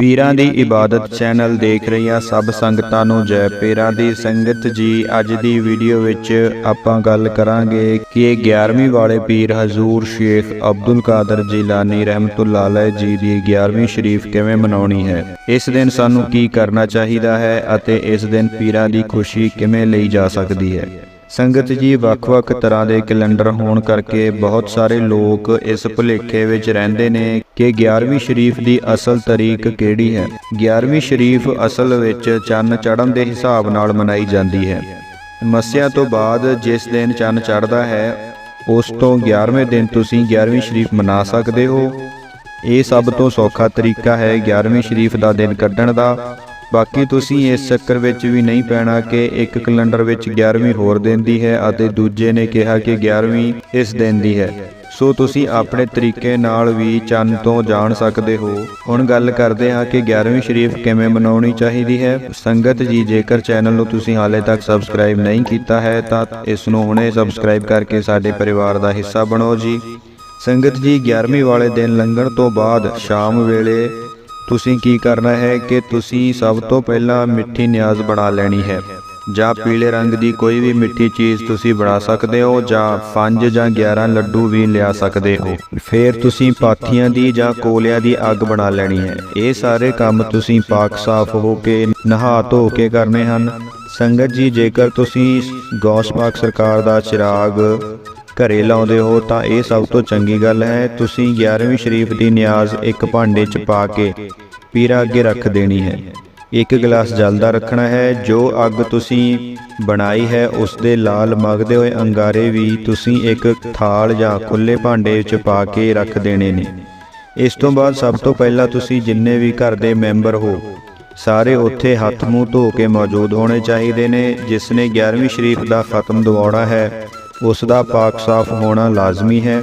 ਪੀਰਾਂ ਦੀ ਇਬਾਦਤ ਚੈਨਲ ਦੇਖ ਰਹੀਆਂ ਸਭ ਸੰਗਤਾਂ ਨੂੰ ਜੈ ਪੀਰਾਂ ਦੀ ਸੰਗਤ ਜੀ ਅੱਜ ਦੀ ਵੀਡੀਓ ਵਿੱਚ ਆਪਾਂ ਗੱਲ ਕਰਾਂਗੇ ਕਿ ਇਹ 11ਵੀਂ ਵਾਲੇ ਪੀਰ ਹਜ਼ੂਰ ਸ਼ੇਖ ਅਬਦੁਲ ਕਾਦਰ ਜੀਲਾਨੀ ਰਹਿਮਤੁਲਲਾਹ ਅਲੈਹ ਜੀ ਦੀ 11ਵੀਂ ਸ਼ਰੀਫ ਕਿਵੇਂ ਮਨਾਉਣੀ ਹੈ? ਇਸ ਦਿਨ ਸਾਨੂੰ ਕੀ ਕਰਨਾ ਚਾਹੀਦਾ ਹੈ ਅਤੇ ਇਸ ਦਿਨ ਪੀਰਾਂ ਦੀ ਖੁਸ਼ੀ ਕਿਵੇਂ ਲਈ ਜਾ ਸਕਦੀ ਹੈ? ਸੰਗਤ ਜੀ, ਵੱਖ-ਵੱਖ ਤਰ੍ਹਾਂ ਦੇ ਕੈਲੰਡਰ ਹੋਣ ਕਰਕੇ ਬਹੁਤ ਸਾਰੇ ਲੋਕ ਇਸ ਭੁਲੇਖੇ ਵਿੱਚ ਰਹਿੰਦੇ ਨੇ ਕਿ 11ਵੀਂ ਸ਼ਰੀਫ ਦੀ ਅਸਲ ਤਰੀਕ ਕਿਹੜੀ ਹੈ। 11ਵੀਂ ਸ਼ਰੀਫ ਅਸਲ ਵਿੱਚ ਚੰਨ ਚੜ੍ਹਨ ਦੇ ਹਿਸਾਬ ਨਾਲ ਮਨਾਈ ਜਾਂਦੀ ਹੈ। ਮੱਸਿਆ ਤੋਂ ਬਾਅਦ ਜਿਸ ਦਿਨ ਚੰਨ ਚੜ੍ਹਦਾ ਹੈ, ਉਸ ਤੋਂ 11ਵੇਂ ਦਿਨ ਤੁਸੀਂ 11ਵੀਂ ਸ਼ਰੀਫ ਮਨਾ ਸਕਦੇ ਹੋ। ਇਹ ਸਭ ਤੋਂ ਸੌਖਾ ਤਰੀਕਾ ਹੈ 11ਵੀਂ ਸ਼ਰੀਫ ਦਾ ਦਿਨ ਕੱਢਣ ਦਾ। ਬਾਕੀ ਤੁਸੀਂ ਇਸ ਚੱਕਰ ਵਿੱਚ ਵੀ ਨਹੀਂ ਪੈਣਾ ਕਿ ਇੱਕ ਕੈਲੰਡਰ ਵਿੱਚ 11ਵੀਂ ਹੋਰ ਦਿਨ ਦੀ ਹੈ ਅਤੇ ਦੂਜੇ ਨੇ ਕਿਹਾ ਕਿ 11ਵੀਂ ਇਸ ਦਿਨ ਦੀ ਹੈ। ਸੋ ਤੁਸੀਂ ਆਪਣੇ ਤਰੀਕੇ ਨਾਲ ਵੀ ਚੰਨ ਤੋਂ ਜਾਣ ਸਕਦੇ ਹੋ। ਹੁਣ ਗੱਲ ਕਰਦੇ ਹਾਂ ਕਿ 11ਵੀਂ ਸ਼ਰੀਫ ਕਿਵੇਂ ਮਨਾਉਣੀ ਚਾਹੀਦੀ ਹੈ। ਸੰਗਤ ਜੀ, ਜੇਕਰ ਚੈਨਲ ਨੂੰ ਤੁਸੀਂ ਹਾਲੇ ਤੱਕ ਸਬਸਕ੍ਰਾਈਬ ਨਹੀਂ ਕੀਤਾ ਹੈ, ਤਾਂ ਇਸ ਨੂੰ ਹੁਣੇ ਸਬਸਕ੍ਰਾਈਬ ਕਰਕੇ ਸਾਡੇ ਪਰਿਵਾਰ ਦਾ ਹਿੱਸਾ ਬਣੋ ਜੀ। ਸੰਗਤ ਜੀ 11ਵੀਂ ਵਾਲੇ ਦਿਨ ਲੰਘਣ ਤੋਂ ਬਾਅਦ ਸ਼ਾਮ ਵੇਲੇ ਤੁਸੀਂ ਕੀ ਕਰਨਾ ਹੈ ਕਿ ਤੁਸੀਂ ਸਭ ਤੋਂ ਪਹਿਲਾਂ ਮਿੱਠੀ ਨਿਆਜ਼ ਬਣਾ ਲੈਣੀ ਹੈ। ਜਾਂ ਪੀਲੇ ਰੰਗ ਦੀ ਕੋਈ ਵੀ ਮਿੱਠੀ ਚੀਜ਼ ਤੁਸੀਂ ਬਣਾ ਸਕਦੇ ਹੋ, ਜਾਂ 5 ਜਾਂ 11 ਲੱਡੂ ਵੀ ਲਿਆ ਸਕਦੇ ਹੋ। ਫਿਰ ਤੁਸੀਂ ਪਾਥੀਆਂ ਦੀ ਜਾਂ ਕੋਲਿਆਂ ਦੀ ਅੱਗ ਬਣਾ ਲੈਣੀ ਹੈ। ਇਹ ਸਾਰੇ ਕੰਮ ਤੁਸੀਂ ਪਾਕ ਸਾਫ਼ ਹੋ ਕੇ, ਨਹਾ ਧੋ ਕੇ ਕਰਨੇ ਹਨ। ਸੰਗਤ ਜੀ, ਜੇਕਰ ਤੁਸੀਂ ਗੌਸ ਪਾਕ ਸਰਕਾਰ ਦਾ ਚਿਰਾਗ ਘਰੇ ਲਾਉਂਦੇ ਹੋ ਤਾਂ ਇਹ ਸਭ ਤੋਂ ਚੰਗੀ ਗੱਲ ਹੈ। ਤੁਸੀਂ 11ਵੀਂ ਸ਼ਰੀਫ ਦੀ ਨਿਆਜ਼ ਇੱਕ ਭਾਂਡੇ 'ਚ ਪਾ ਕੇ ਪੀਰਾ ਅੱਗੇ ਰੱਖ ਦੇਣੀ ਹੈ। ਇੱਕ ਗਲਾਸ ਜਲ ਦਾ ਰੱਖਣਾ ਹੈ। ਜੋ ਅੱਗ ਤੁਸੀਂ ਬਣਾਈ ਹੈ, ਉਸ ਦੇ ਲਾਲ ਮਗਦੇ ਹੋਏ ਅੰਗਾਰੇ ਵੀ ਤੁਸੀਂ ਇੱਕ ਥਾਲ ਜਾਂ ਖੁੱਲੇ ਭਾਂਡੇ ਵਿੱਚ ਪਾ ਕੇ ਰੱਖ ਦੇਣੇ ਨੇ। ਇਸ ਤੋਂ ਬਾਅਦ ਸਭ ਤੋਂ ਪਹਿਲਾਂ ਤੁਸੀਂ ਜਿੰਨੇ ਵੀ ਘਰ ਦੇ ਮੈਂਬਰ ਹੋ, ਸਾਰੇ ਉੱਥੇ ਹੱਥ ਮੂੰਹ ਧੋ ਕੇ ਮੌਜੂਦ ਹੋਣੇ ਚਾਹੀਦੇ ਨੇ। ਜਿਸ ਨੇ 11ਵੀਂ ਸ਼ਰੀਫ ਦਾ ਖਤਮ ਦਵਾਉਣਾ ਹੈ ਉਸ ਦਾ ਪਾਕ ਸਾਫ਼ ਹੋਣਾ ਲਾਜ਼ਮੀ ਹੈ।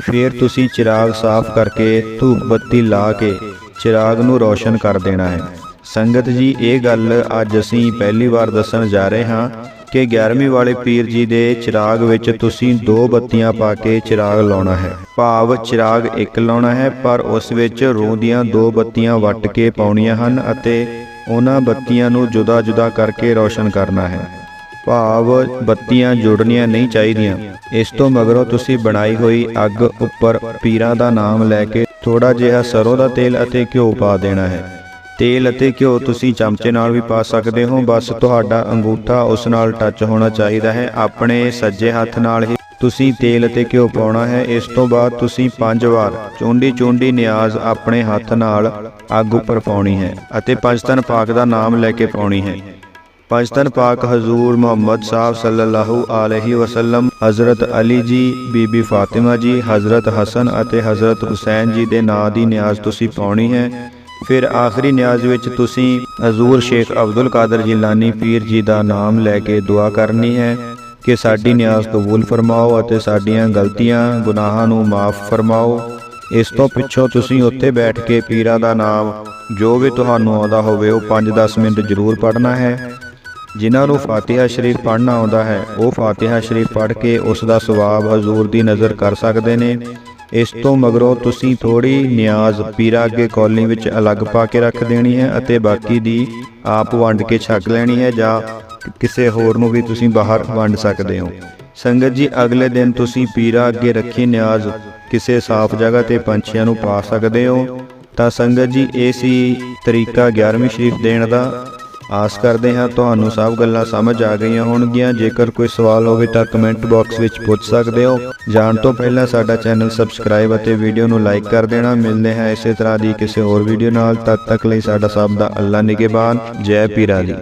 ਫਿਰ ਤੁਸੀਂ ਚਿਰਾਗ ਸਾਫ਼ ਕਰਕੇ ਧੂਪ ਬੱਤੀ ਲਾ ਕੇ ਚਿਰਾਗ ਨੂੰ ਰੌਸ਼ਨ ਕਰ ਦੇਣਾ ਹੈ। ਸੰਗਤ ਜੀ, ਇਹ ਗੱਲ ਅੱਜ ਅਸੀਂ ਪਹਿਲੀ ਵਾਰ ਦੱਸਣ ਜਾ ਰਹੇ ਹਾਂ ਕਿ 11ਵੀਂ ਵਾਲੇ ਪੀਰ ਜੀ ਦੇ ਚਿਰਾਗ ਵਿੱਚ ਤੁਸੀਂ ਦੋ ਬੱਤੀਆਂ ਪਾ ਕੇ ਚਿਰਾਗ ਲਾਉਣਾ ਹੈ। ਭਾਵ ਚਿਰਾਗ ਇੱਕ ਲਾਉਣਾ ਹੈ, ਪਰ ਉਸ ਵਿੱਚ ਰੂਹ ਦੀਆਂ ਦੋ ਬੱਤੀਆਂ ਵੱਟ ਕੇ ਪਾਉਣੀਆਂ ਹਨ ਅਤੇ ਉਹਨਾਂ ਬੱਤੀਆਂ ਨੂੰ ਜੁਦਾ-ਜੁਦਾ ਕਰਕੇ ਰੌਸ਼ਨ ਕਰਨਾ ਹੈ। ਭਾਵ ਬੱਤੀਆਂ ਜੁੜਨੀਆਂ ਨਹੀਂ ਚਾਹੀਦੀਆਂ। ਇਸ ਤੋਂ ਮਗਰੋਂ ਤੁਸੀਂ ਬਣਾਈ ਹੋਈ ਅੱਗ ਉੱਪਰ ਪੀਰਾਂ ਦਾ ਨਾਮ ਲੈ ਕੇ ਥੋੜਾ ਜਿਹਾ ਸਰੋਂ ਦਾ ਤੇਲ ਅਤੇ ਘਿਓ ਪਾ ਦੇਣਾ ਹੈ। ਤੇਲ ਅਤੇ ਘਿਓ ਤੁਸੀਂ ਚਮਚੇ ਨਾਲ ਵੀ ਪਾ ਸਕਦੇ ਹੋ। ਬਸ ਤੁਹਾਡਾ ਅੰਗੂਠਾ ਉਸ ਨਾਲ ਟੱਚ ਹੋਣਾ ਚਾਹੀਦਾ ਹੈ। ਆਪਣੇ ਸੱਜੇ ਹੱਥ ਨਾਲ ਹੀ ਤੁਸੀਂ ਤੇਲ ਅਤੇ ਘਿਓ ਪਾਉਣਾ ਹੈ। ਇਸ ਤੋਂ ਬਾਅਦ ਤੁਸੀਂ ਪੰਜ ਵਾਰ ਚੁੰਡੀ ਚੁੰਡੀ ਨਿਆਜ਼ ਆਪਣੇ ਹੱਥ ਨਾਲ ਅੱਗ ਉੱਪਰ ਪਾਉਣੀ ਹੈ ਅਤੇ ਪੰਜਤਨ ਪਾਕ ਦਾ ਨਾਮ ਲੈ ਕੇ ਪਾਉਣੀ ਹੈ। ਪੰਜਤਨ ਪਾਕ ਹਜ਼ੂਰ ਮੁਹੰਮਦ ਸਾਹਿਬ ਸੱਲੱਲਾਹੁ ਅਲੈਹਿ ਵਸੱਲਮ, ਹਜ਼ਰਤ ਅਲੀ ਜੀ, ਬੀਬੀ ਫਾਤਿਮਾ ਜੀ, ਹਜ਼ਰਤ ਹਸਨ ਅਤੇ ਹਜ਼ਰਤ ਹੁਸੈਨ ਜੀ ਦੇ ਨਾਂ ਦੀ ਨਿਆਜ਼ ਤੁਸੀਂ ਪਾਉਣੀ ਹੈ। ਫਿਰ ਆਖਰੀ ਨਿਆਜ਼ ਵਿੱਚ ਤੁਸੀਂ ਹਜ਼ੂਰ ਸ਼ੇਖ ਅਬਦੁਲ ਕਾਦਰ ਜਿਲਾਨੀ ਪੀਰ ਜੀ ਦਾ ਨਾਮ ਲੈ ਕੇ ਦੁਆ ਕਰਨੀ ਹੈ ਕਿ ਸਾਡੀ ਨਿਆਜ਼ ਕਬੂਲ ਫਰਮਾਓ ਅਤੇ ਸਾਡੀਆਂ ਗਲਤੀਆਂ, ਗੁਨਾਹਾਂ ਨੂੰ ਮਾਫ ਫਰਮਾਓ। ਇਸ ਤੋਂ ਪਿੱਛੋਂ ਤੁਸੀਂ ਉੱਥੇ ਬੈਠ ਕੇ ਪੀਰਾਂ ਦਾ ਨਾਮ ਜੋ ਵੀ ਤੁਹਾਨੂੰ ਆਉਂਦਾ ਹੋਵੇ ਉਹ 5-10 ਮਿੰਟ ਜ਼ਰੂਰ ਪੜ੍ਹਨਾ ਹੈ। ਜਿਨ੍ਹਾਂ ਨੂੰ ਫਾਤਿਹਾ ਸ਼ਰੀਫ ਪੜ੍ਹਨਾ ਆਉਂਦਾ ਹੈ, ਉਹ ਫਾਤਿਹਾ ਸ਼ਰੀਫ ਪੜ੍ਹ ਕੇ ਉਸ ਦਾ ਸਵਾਬ ਹਜ਼ੂਰ ਦੀ ਨਜ਼ਰ ਕਰ ਸਕਦੇ ਨੇ। ਇਸ ਤੋਂ ਮਗਰੋਂ ਤੁਸੀਂ ਥੋੜੀ ਨਿਆਜ਼ ਪੀਰਾ ਅੱਗੇ ਕੌਲੀ ਵਿੱਚ ਅਲੱਗ ਪਾ ਕੇ ਰੱਖ ਦੇਣੀ ਹੈ ਅਤੇ ਬਾਕੀ ਦੀ ਆਪ ਵੰਡ ਕੇ ਛਕ ਲੈਣੀ ਹੈ ਜਾਂ ਕਿਸੇ ਹੋਰ ਨੂੰ ਵੀ ਤੁਸੀਂ ਬਾਹਰ ਵੰਡ ਸਕਦੇ ਹੋ। ਸੰਗਤ ਜੀ, ਅਗਲੇ ਦਿਨ ਤੁਸੀਂ ਪੀਰਾ ਅੱਗੇ ਰੱਖੀ ਨਿਆਜ਼ ਕਿਸੇ ਸਾਫ਼ ਜਗ੍ਹਾ ਤੇ ਪੰਛੀਆਂ ਨੂੰ ਪਾ ਸਕਦੇ ਹੋ। ਤਾਂ ਸੰਗਤ ਜੀ, ਇਹ ਸੀ ਤਰੀਕਾ 11ਵੀਂ ਸ਼ਰੀਫ ਦੇਣ ਦਾ। ਆਸ ਕਰਦੇ ਹਾਂ ਤੁਹਾਨੂੰ ਸਭ ਗੱਲਾਂ ਸਮਝ ਆ ਗਈਆਂ ਹੋਣਗੀਆਂ। ਜੇਕਰ ਕੋਈ ਸਵਾਲ ਹੋਵੇ ਤਾਂ ਕਮੈਂਟ ਬਾਕਸ ਵਿੱਚ ਪੁੱਛ ਸਕਦੇ ਹੋ। ਜਾਣ ਤੋਂ ਪਹਿਲਾਂ ਸਾਡਾ ਚੈਨਲ ਸਬਸਕ੍ਰਾਈਬ ਅਤੇ ਵੀਡੀਓ ਨੂੰ ਲਾਈਕ ਕਰ ਦੇਣਾ। ਮਿਲਦੇ ਹਾਂ ਇਸੇ ਤਰ੍ਹਾਂ ਦੀ ਕਿਸੇ ਹੋਰ ਵੀਡੀਓ ਨਾਲ। ਤਦ ਤੱਕ ਲਈ ਸਾਡਾ ਸਭ ਦਾ ਅੱਲਾ ਨਿਗਹਿਬਾਨ। ਜੈ ਪੀਰਾਂ ਦੀ